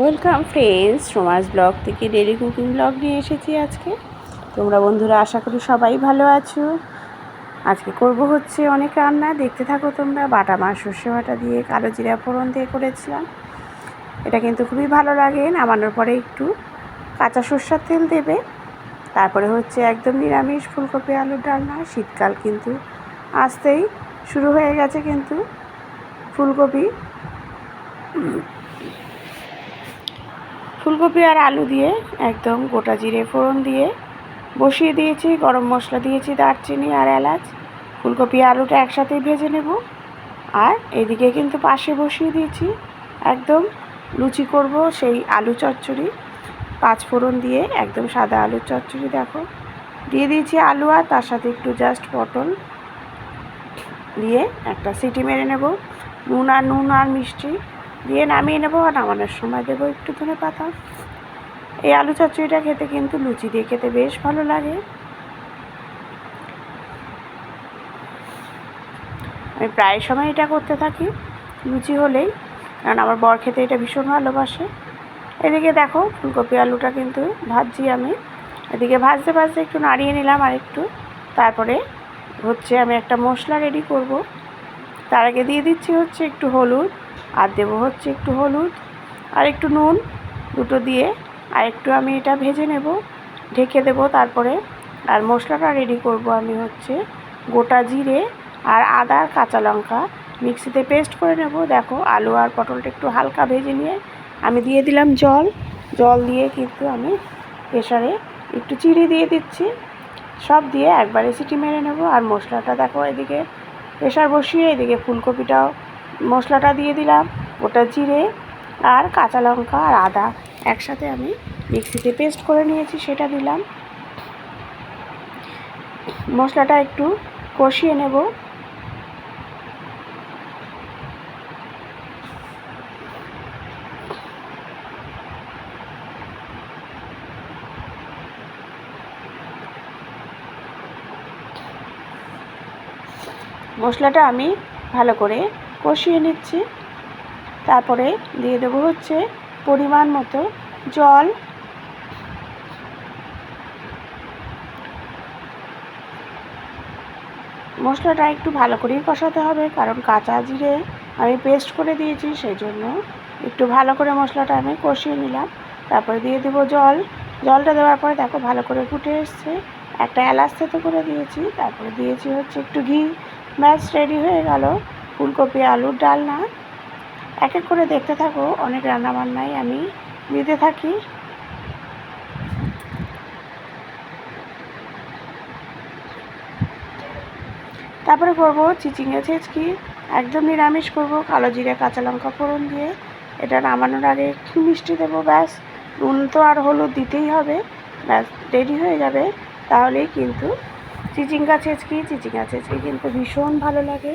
Welcome friends Samaj blog থেকে daily cooking blog নিয়ে এসেছি আজকে। তোমরা বন্ধুরা, আশা করি সবাই ভালো আছো। আজকে করব হচ্ছে অনেক রান্না। দেখতে থাকো তোমরা, বাটা মাছ সর্ষে বাটা দিয়ে কালো জিরা ফোড়ন দিয়ে করেছিলাম। এটা কিন্তু খুবই ভালো লাগে। নামানোর পরে একটু কাঁচা সর্ষার তেল দেবে। তারপরে হচ্ছে একদম নিরামিষ ফুলকপি আলুর ডালনা। শীতকাল কিন্তু আসতেই শুরু হয়ে গেছে কিন্তু ফুলকপি। ফুলকপি আর আলু দিয়ে একদম গোটা জিরে ফোড়ন দিয়ে বসিয়ে দিয়েছি, গরম মশলা দিয়েছি দারচিনি আর এলাচ। ফুলকপি আলুটা একসাথেই ভেজে নেব। আর এদিকে কিন্তু পাশে বসিয়ে দিয়েছি একদম লুচি করব সেই আলু চচ্চড়ি। পাঁচ ফোড়ন দিয়ে একদম সাদা আলুর চচ্চড়ি দেখো। দিয়ে দিয়েছি আলু আর তার সাথে একটু জাস্ট পটল দিয়ে একটা সিটি মেরে নেব। নুন আর নুন আর মিষ্টি দিয়ে নামিয়ে নেব আর নামানোর সময় দেবো একটু ধনে পাতা। এই আলু চচ্চড়িটা খেতে কিন্তু লুচি দিয়ে খেতে বেশ ভালো লাগে। আমি প্রায় সময় এটা করতে থাকি, লুচি হলেই, কারণ আমার বর খেতে এটা ভীষণ ভালোবাসে। এদিকে দেখো, ফুলকপি আলুটা কিন্তু ভাজছি আমি। এদিকে ভাজতে ভাজতে একটু নাড়িয়ে নিলাম আর একটু তারপরে হচ্ছে আমি একটা মশলা রেডি করব। তার আগে দিয়ে দিচ্ছি হচ্ছে একটু হলুদ, আর দেবো হচ্ছে একটু হলুদ, আর একটু নুন, দুটো দিয়ে, আর একটু আমি এটা ভেজে নেব, ঢেকে দেব তারপরে, আর মশলাটা রেডি করব আমি হচ্ছে গোটা জিরে আর আদা আর কাঁচা লঙ্কা। মিক্সিতে পেস্ট করে নেব, দেখো আলু আর পটলটা একটু হালকা ভেজে নিয়ে আমি দিয়ে দিলাম জল। জল দিয়ে কিন্তু আমি প্রেশারে একটু চিড়ে দিয়ে দিচ্ছি। সব দিয়ে একবারে সিটি মেরে নেব, আর মশলাটা দেখো এদিকে প্রেশার বসিয়ে এদিকে ফুলকপিটাও মশলাটা দিয়ে দিলাম ওটা জিরে আর কাঁচা লঙ্কা আর আদা একসাথে আমি মিক্সিতে পেস্ট করে নিয়েছি, সেটা দিলাম। মশলাটা একটু কষিয়ে নেব। মশলাটা আমি ভালো করে কষিয়ে নিচ্ছি। তারপরে দিয়ে দেবো হচ্ছে পরিমাণ মতো জল। মশলাটা একটু ভালো করেই কষাতে হবে, কারণ কাঁচা জিরে আমি পেস্ট করে দিয়েছি, সেই জন্য একটু ভালো করে মশলাটা আমি কষিয়ে নিলাম। তারপরে দিয়ে দেবো জল। জলটা দেওয়ার পরে দেখো ভালো করে ফুটে এসছে। একটা এলাচ থেতো করে দিয়েছি, তারপরে দিয়েছি হচ্ছে একটু ঘি। ম্যাচ রেডি হয়ে গেল। ফুলকপি আলুর ডালনা এক এক করে দেখতে থাকো, অনেক রান্নাবান্নাই আমি দিতে থাকি। তারপরে করব চিচিঙে ছেচকি। একদম নিরামিষ করব, কালো জিরে, কাঁচা লঙ্কা ফোড়ন দিয়ে। এটা নামানোর আগে একটু মিষ্টি দেবো, ব্যাস। নুন তো আর হলুদ দিতেই হবে। ব্যাস রেডি হয়ে যাবে। তাহলেই কিন্তু চিচিঙ্গা ছেচকি চিচিঙ্গা ছেচকি কিন্তু ভীষণ ভালো লাগে।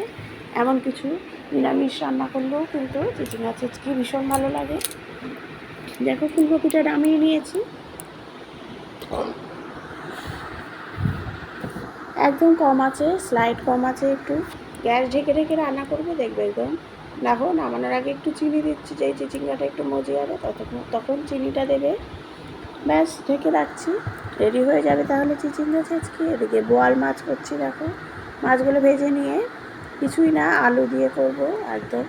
এমন কিছু নিরামিষ রান্না করলেও কিন্তু চিচিঙ্গা ছেচকি ভীষণ ভালো লাগে। দেখো ফুলকপিটা নামিয়ে নিয়েছি। একদম কম আছে স্লাইড কম আছে একটু। গ্যাস ঢেকে ঢেকে রান্না করবে, দেখবে একদম। দেখো নামানোর আগে একটু চিনি দিচ্ছি, যেই চিচিঙ্গাটা একটু মজে যাবে, ততক্ষণ তখন চিনিটা দেবে। ব্যাস, ঢেকে রাখছি। রেডি হয়ে যাবে তাহলে চিচিঙ্গা ছেঁচকি। এদিকে বোয়াল মাছ করছি দেখো। মাছগুলো ভেজে নিয়ে কিছুই না, আলু দিয়ে করব একদম।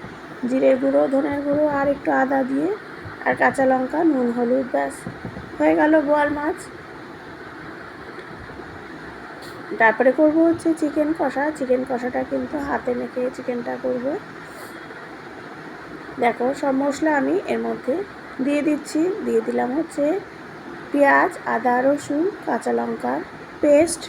জিরের গুঁড়ো, ধনের গুঁড়ো আর একটু আদা দিয়ে আর কাঁচা লঙ্কা, নুন, হলুদ, ব্যাস। হয়ে গেল বোয়াল মাছ। তারপরে করব হচ্ছে চিকেন কষা। চিকেন কষাটা কিন্তু হাতে মেখে চিকেনটা করব। দেখো, সব মশলা আমি এর মধ্যে দিয়ে দিচ্ছি। দিয়ে দিলাম হচ্ছে পেঁয়াজ, আদা, রসুন, কাঁচা লঙ্কার পেস্ট।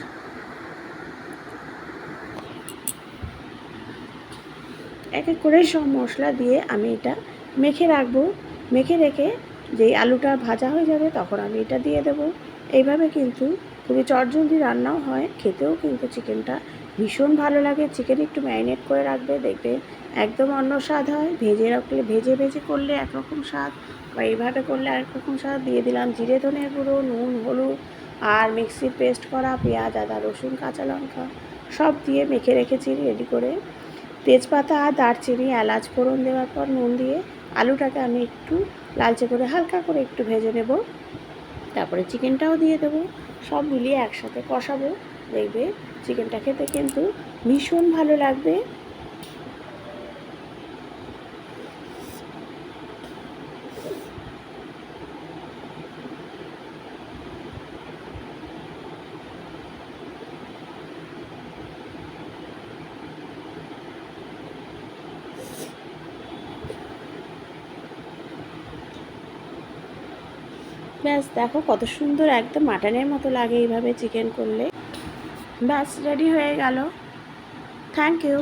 এক এক করে সব মশলা দিয়ে আমি এটা মেখে রাখব। মেখে রেখে যেই আলুটা ভাজা হয়ে যাবে তখন আমি এটা দিয়ে দেবো। এইভাবে কিন্তু খুবই চটজলদি রান্নাও হয়, খেতেও কিন্তু চিকেনটা ভীষণ ভালো লাগে। চিকেন একটু ম্যারিনেট করে রাখবে, দেখবে একদম অন্য স্বাদ হয়। ভেজে রাখলে, ভেজে ভেজে করলে একরকম স্বাদ। বা এইভাবে করলে আরেক রকম স্বাদ। দিয়ে দিলাম জিরে ধনের গুঁড়ো, নুন, হলুদ আর মিক্সির পেস্ট করা পেঁয়াজ, আদা, রসুন, কাঁচা লঙ্কা সব দিয়ে মেখে রেখেছি রেডি করে। তেজপাতা আর দারচিনি, এলাচ ফোড়ন দেওয়ার পর নুন দিয়ে আলুটাকে আমি একটু লালচে করে হালকা করে একটু ভেজে নেব। তারপরে চিকেনটাও দিয়ে দেবো। সব মিলিয়ে একসাথে কষাবো। দেখবে চিকেনটা খেতে কিন্তু ভীষণ ভালো লাগবে। ব্যাস, দেখো কত সুন্দর একদম মাটনের মতো লাগে এইভাবে চিকেন করলে। ব্যাস রেডি হয়ে গেল থ্যাংক ইউ